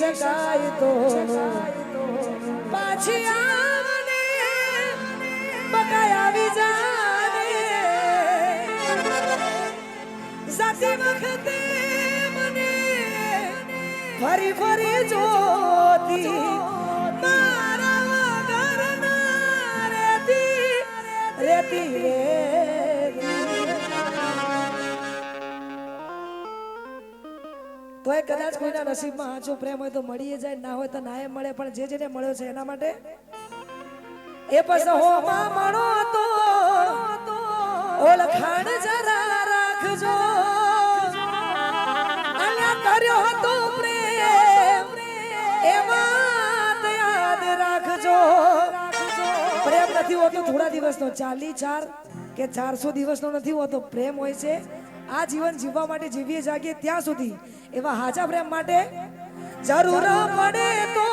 તો પાછી આવને બકાય આવી જાને. જાતી વખતે મને ફરી ફરી જોતી તોય કદાચ કોઈના નસીબમાં આછો પ્રેમ હોય તો મળીએ જાય ના હોય તો નાય મળે પણ જે જેને મળ્યો છે એના માટે એ પછી હોમાં મળો તો ઓળખાણ જરા રાખજો. અલ્યા કર્યો હતો પ્રેમ. એ વાત યાદ રાખજો. પ્રેમ નથી હોતો થોડા દિવસનો ચાલી ચાર કે ચારસો દિવસનો નથી હોતો પ્રેમ હોય છે. આ જીવન જીવવા માટે જીવીએ જાગીએ ત્યાં સુધી એવા હાજા પ્રેમ માટે જરૂર પડે તો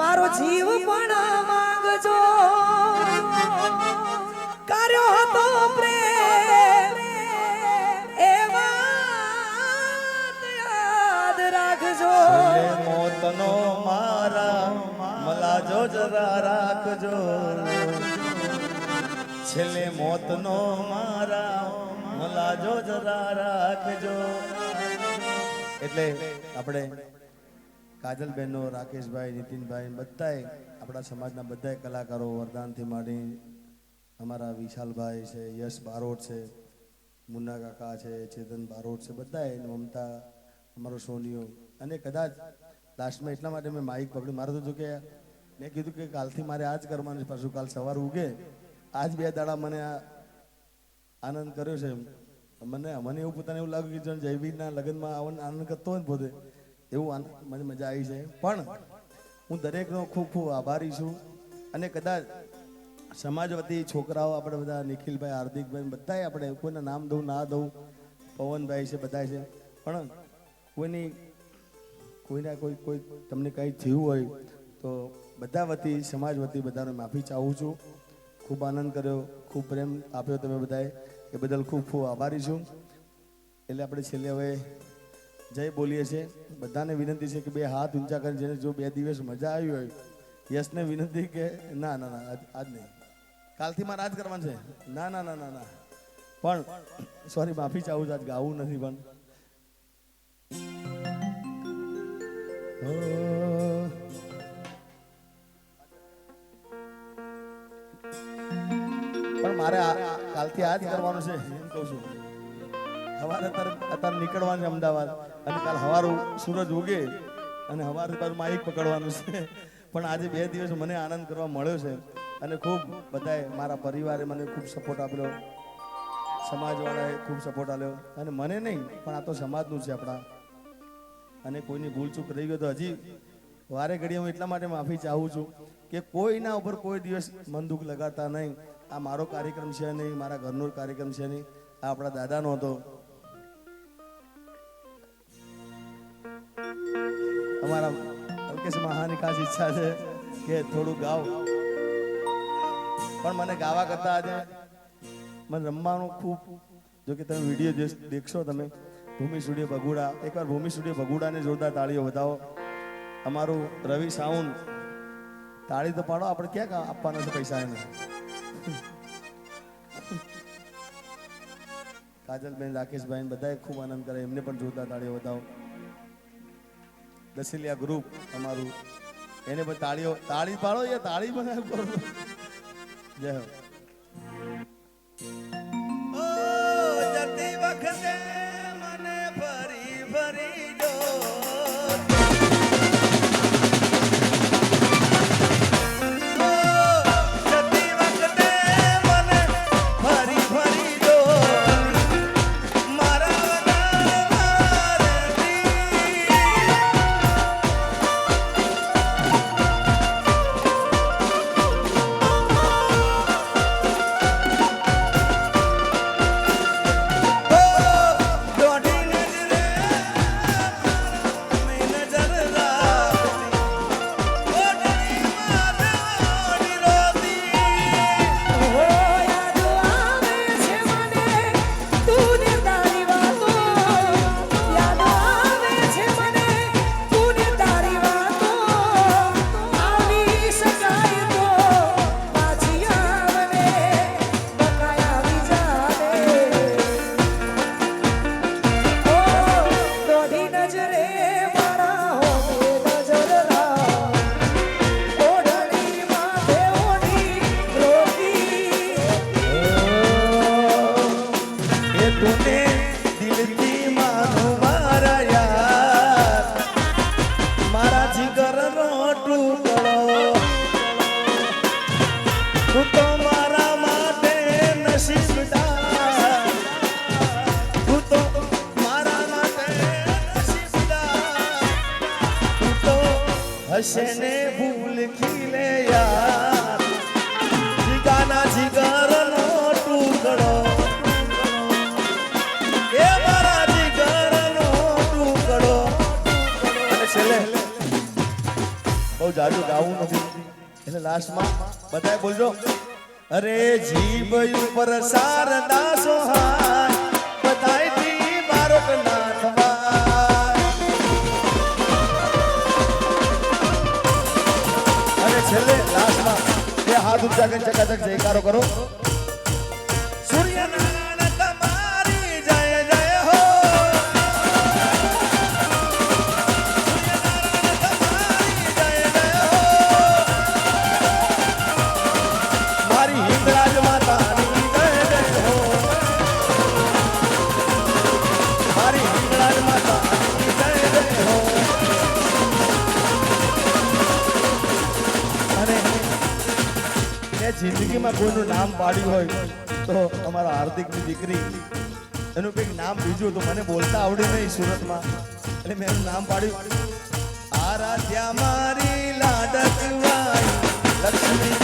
મારો જીવ પણ માંગજો. કર્યો હતો પ્રેમ એ વાત યાદ રાખજો. મોતનો મારા, મલાજો જરા રાખજો. છેલ્લે મોતનો મારા મલાજો જરા રાખજો. એટલે આપણે કાજલબેનનો રાકેશભાઈ, નીતિનભાઈ બધાય આપણા સમાજના બધાએ કલાકારો વરદાનથી માંડી અમારા વિશાલભાઈ છે, યશ બારોટ છે, મુન્ના કાકા છે, ચેતન બારોટ છે બધાય મમતા, અમારો સોનિયો. અને કદાચ લાસ્ટમાં એટલા માટે મેં માઇક પકડ્યું મારે તો જો કે મેં કીધું કે કાલથી મારે આ જ કરવાનું છે. પાછું કાલ સવાર ઉગે. આજ બે દાડા મને આનંદ કર્યો છે મને મને એવું પોતાને એવું લાગ્યું કે જણ જયવીરના લગ્નમાં આવવાનો આનંદ કરતો હોય પોતે. એવું મને મજા આવી છે. પણ હું દરેકનો ખૂબ ખૂબ આભારી છું. અને કદાચ સમાજ વતી છોકરાઓ આપણે બધા, નિખિલભાઈ, હાર્દિકભાઈ બધાય આપણે કોઈના નામ દઉં, ના દઉં, પવનભાઈ છે બધા છે. પણ કોઈની, કોઈના કોઈ કોઈ તમને કંઈ થયું હોય તો બધા વતી, સમાજ વતી બધાને માફી ચાહું છું. ખૂબ આનંદ કર્યો, ખૂબ પ્રેમ આપ્યો તમે બધાએ. એ બદલ ખૂબ ખૂબ આભારી છું. એટલે આપણે છેલ્લે હવે જય બોલીએ છીએ. બધાને વિનંતી છે કે બે હાથ ઊંચા કરીને જેને જો બે દિવસ મજા આવી હોય, યશને વિનંતી કે ના ના ના, આજ નહીં. કાલથી મારે આજ કરવાનું છે. ના ના ના ના ના. પણ સોરી માફી ચાહું છું, આજ ગાવું નથી પણ. ઓ. મારે કાલથી આ જ કરવાનું છે, એમ કહું છું. સવારે અત્યારે નીકળવાનું છે અમદાવાદ. અને કાલ સવાર સૂરજ ઉગે અને સવારે તારું માઇક પકડવાનું છે. પણ આજે બે દિવસ મને આનંદ કરવા મળ્યો છે. અને ખૂબ બધાએ મારા પરિવારે મને ખૂબ સપોર્ટ આપ્યો. સમાજવાળાએ ખૂબ સપોર્ટ આપ્યો. અને મને નહીં, પણ આ તો સમાજનું છે આપણા. અને કોઈની ભૂલ ચૂક રહી ગયો તો હજી વારે ઘડીએ હું એટલા માટે માફી ચાહું છું કે કોઈના ઉપર કોઈ દિવસ મન લગાડતા નહીં. આ મારો કાર્યક્રમ છે નહીં, મારા ઘરનો કાર્યક્રમ છે નહીં. આ આપણા દાદાનો હતો. અમારા અલ્કેશ મહાની ખાસ ઈચ્છા છે કે થોડું ગાવ. પણ મને ગાવા કરતા આજે મને રમવાનું ખૂબ, જો કે તમે વીડિયો દેખશો તમે. ભૂમિ સ્ટુડિયો ભગુડા. એકવાર ભૂમિ સ્ટુડિયો ભગુડાને જોરદાર તાળીઓ વધાવો. અમારું રવિ સાઉન્ડ તાળી તો પાડો, આપણે ક્યાં આપવાના છે પૈસા એને કાજલબેન, રાકેશભાઈ બધાએ ખૂબ આનંદ કરે એમને પણ જોતા તાળીઓ વધાવો. દસિલિયા ગ્રુપ અમારું. એને પણ તાળીઓ, તાળી પાડો યા તાળી પણ કરો જય હો. જતી વખતે હસને ભૂલ ખીલે યાર. જીગાના જીગર નો ટુકડો. એ મારા જીગર નો ટુકડો. અને છેલ્લે બહુ જાજુ ગાવું નથી. એટલે લાસ્ટમાં બધા બોલજો, અરે જીભ ઉપર સારદા સોહાય મારો ના અરે છેલ્લે લાસ્ટમાં બે હાથ ઊંચા કરી ચકાચક જયકારો કરો. સૂર્યનારાયણ જિંદગીમાં કોઈનું નામ પાડ્યું હોય તો અમારા હાર્દિકની દીકરી એનું કંઈક નામ બીજું હતું. મને બોલતા આવડ્યું નહીં સુરતમાં. એટલે મેં એનું નામ પાડ્યું. આરાધ્યા મારી લાડકવાઈ લક્ષ્મી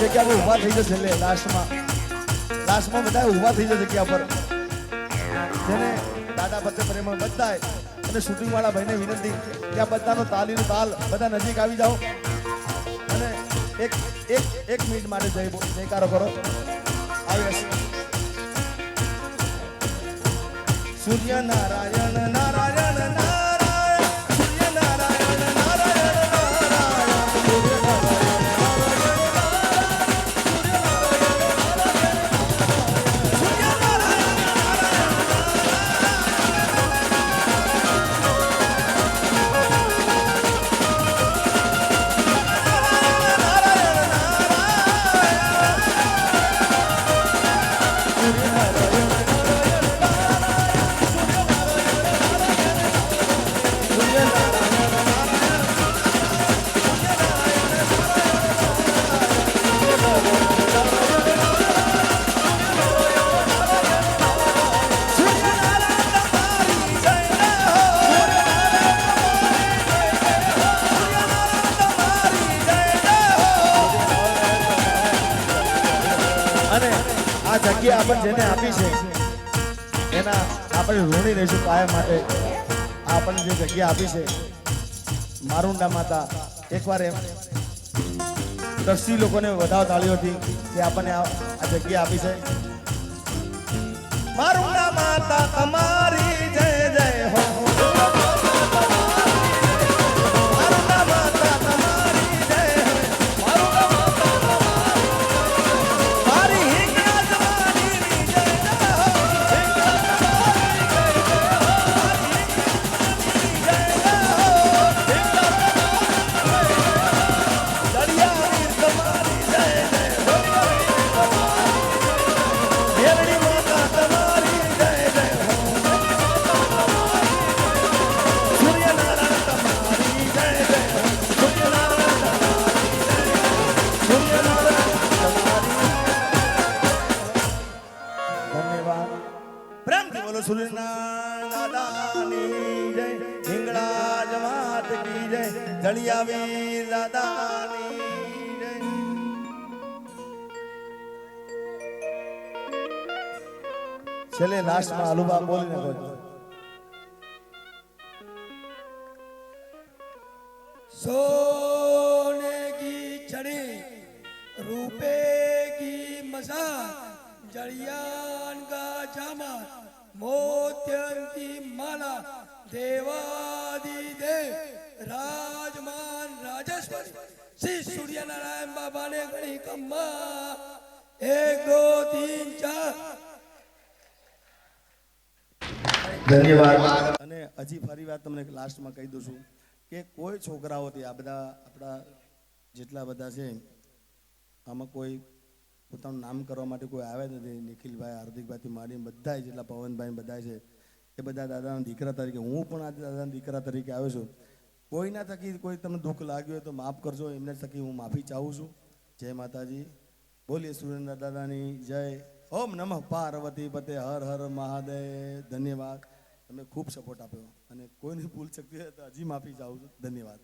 જગ્યા પર થઈ જશે એટલે લાસ્ટમાં લાસ્ટમાં બધા ઊભા થઈ જશે જગ્યા પર. જેને દાદા ભક્ત પ્રેમ બધાય અને શૂટિંગ વાળા ભાઈને વિનંતી કે આ બધાનો તાલીનો તાલ બધા નજીક આવી જાઓ. અને એક એક એક મિનિટ માટે જય જયકારો કરો. આવી સૂર્ય નારાયણ નારાયણ આપણને જેને આપી છે, એના આપણે ઋણી રહીશું કાયમ માટે. આપણને જે જગ્યા આપી છે, મારુંડા માતા, એકવાર એમ દસી લોકોને વધાવ તાળીઓથી કે આપણને આ આ જગ્યા આપી છે. મારુંડા માતા, તમારી ઢળિયા વીર દાદાની છેલ્લે લાસ્ટમાં આલુબા બોલી. નાખો સોને કી ચડી, રૂપે કી મજા, જળિયાન કા જામા મોત્યન કી માલા દેવાદી દેવ રા નારાયણ બાબા ને ઘણી કમ્મા એક દો તીન ચાર. ધન્યવાદ. અને હજી ફરી વાત તમને લાસ્ટમાં કહી દઉં છું કે કોઈ છોકરાઓથી આ બધા આપણા જેટલા બધા છે આમાં કોઈ પોતાનું નામ કરવા માટે કોઈ આવે નથી. નિખિલભાઈ હાર્દિકભાઈથી માંડીને બધા જેટલા પવનભાઈ બધા છે એ બધા દાદાના દીકરા તરીકે હું પણ આજે દાદાના દીકરા તરીકે આવ્યો છું. કોઈના થકી કોઈ તમને દુઃખ લાગ્યું હોય તો માફ કરજો. એમને થકી હું માફી ચાહું છું. જય માતાજી. બોલીએ સુરેન્દ્ર દાદાની જય. ઓમ નમઃ પાર્વતી પતે હર હર મહાદેવ. ધન્યવાદ. તમે ખૂબ સપોર્ટ આપ્યો. અને કોઈની ભૂલ શક્તિ હોય તો હજી માફી ચાહું છું. ધન્યવાદ.